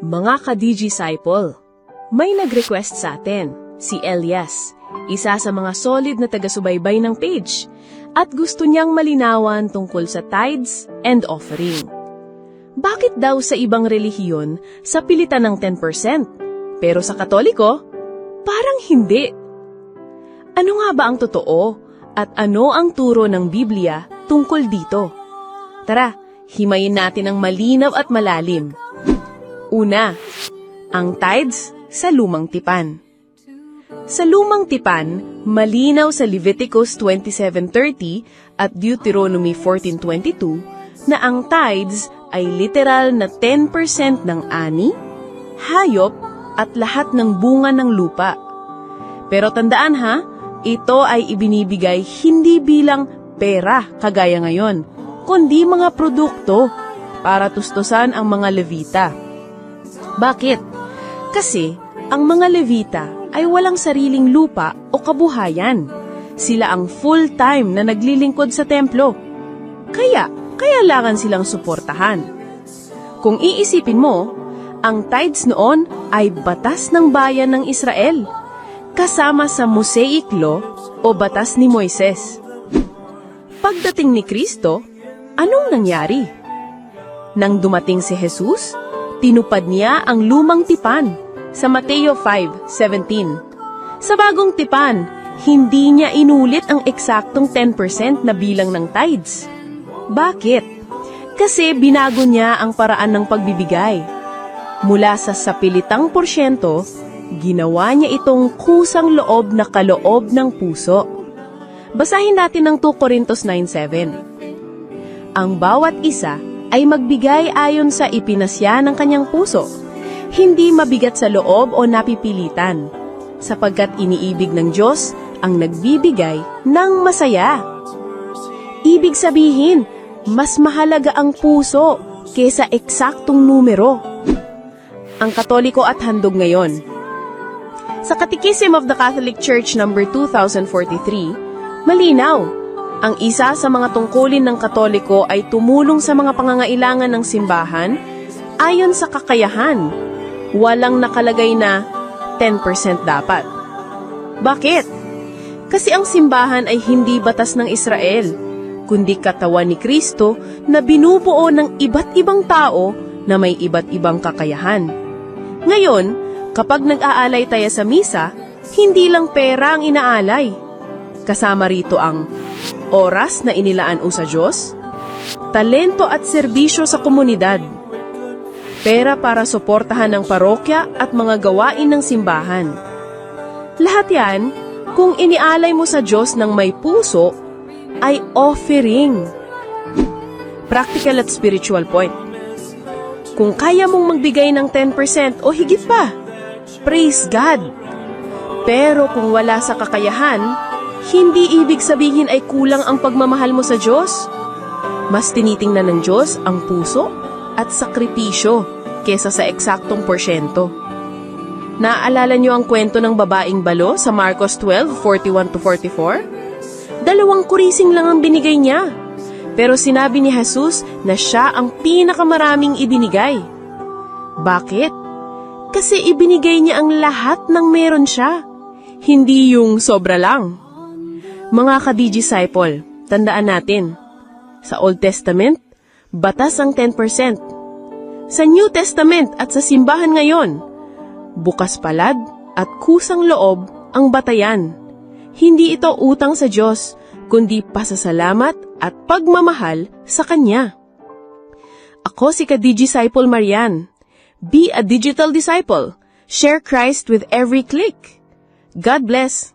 Mga ka-Disciple, may nag-request sa atin, si Elias, isa sa mga solid na taga-subaybay ng page, at gusto niyang malinawan tungkol sa tithes and offering. Bakit daw sa ibang relihiyon sa pilitan ng 10%, pero sa katoliko, parang hindi? Ano nga ba ang totoo at ano ang turo ng Biblia tungkol dito? Tara, himayin natin ang malinaw at malalim. Una, ang tithes sa lumang tipan. Sa lumang tipan, malinaw sa Leviticus 27.30 at Deuteronomy 14.22 na ang tithes ay literal na 10% ng ani, hayop at lahat ng bunga ng lupa. Pero tandaan ha, ito ay ibinibigay hindi bilang pera kagaya ngayon, kundi mga produkto para tustusan ang mga Levita. Bakit? Kasi ang mga Levita ay walang sariling lupa o kabuhayan. Sila ang full-time na naglilingkod sa templo. Kaya, kailangan silang suportahan. Kung iisipin mo, ang tithes noon ay batas ng bayan ng Israel, kasama sa Mosaic Law o batas ni Moises. Pagdating ni Kristo, anong nangyari? Nang dumating si Jesus, tinupad niya ang lumang tipan sa Mateo 5:17. Sa bagong tipan, hindi niya inulit ang eksaktong 10% na bilang ng tithes. Bakit? Kasi binago niya ang paraan ng pagbibigay. Mula sa sapilitang porsyento, ginawa niya itong kusang loob na kaloob ng puso. Basahin natin ang 2 Corinthos 9.7. Ang bawat isa ay magbigay ayon sa ipinasya ng kanyang puso, hindi mabigat sa loob o napipilitan, sapagkat iniibig ng Diyos ang nagbibigay ng masaya. Ibig sabihin, mas mahalaga ang puso kesa eksaktong numero. Ang Katoliko at handog ngayon. Sa Catechism of the Catholic Church number 2043, malinaw, ang isa sa mga tungkulin ng Katoliko ay tumulong sa mga pangangailangan ng simbahan ayon sa kakayahan. Walang nakalagay na 10% dapat. Bakit? Kasi ang simbahan ay hindi batas ng Israel, kundi katawan ni Kristo na binubuo ng iba't ibang tao na may iba't ibang kakayahan. Ngayon, kapag nag-aalay tayo sa misa, hindi lang pera ang inaalay. Kasama rito ang oras na inilaan o sa Diyos, talento at serbisyo sa komunidad, pera para suportahan ng parokya at mga gawain ng simbahan. Lahat yan, kung inialay mo sa Diyos ng may puso, ay offering. Practical at spiritual point. Kung kaya mong magbigay ng 10% o higit pa, praise God. Pero kung wala sa kakayahan, hindi ibig sabihin ay kulang ang pagmamahal mo sa Diyos. Mas tinitingnan ng Diyos ang puso at sakripisyo kesa sa eksaktong porsyento. Naaalala niyo ang kwento ng babaeng balo sa Marcos 12:41-44? Dalawang kurising lang ang binigay niya. Pero sinabi ni Jesus na siya ang pinakamaraming ibinigay. Bakit? Kasi ibinigay niya ang lahat ng meron siya. Hindi yung sobra lang. Mga ka-disciple, tandaan natin, sa Old Testament, batas ang 10%. Sa New Testament at sa simbahan ngayon, bukas palad at kusang loob ang batayan. Hindi ito utang sa Diyos, kundi pasasalamat at pagmamahal sa Kanya. Ako si ka-disciple Marian. Be a digital disciple. Share Christ with every click. God bless.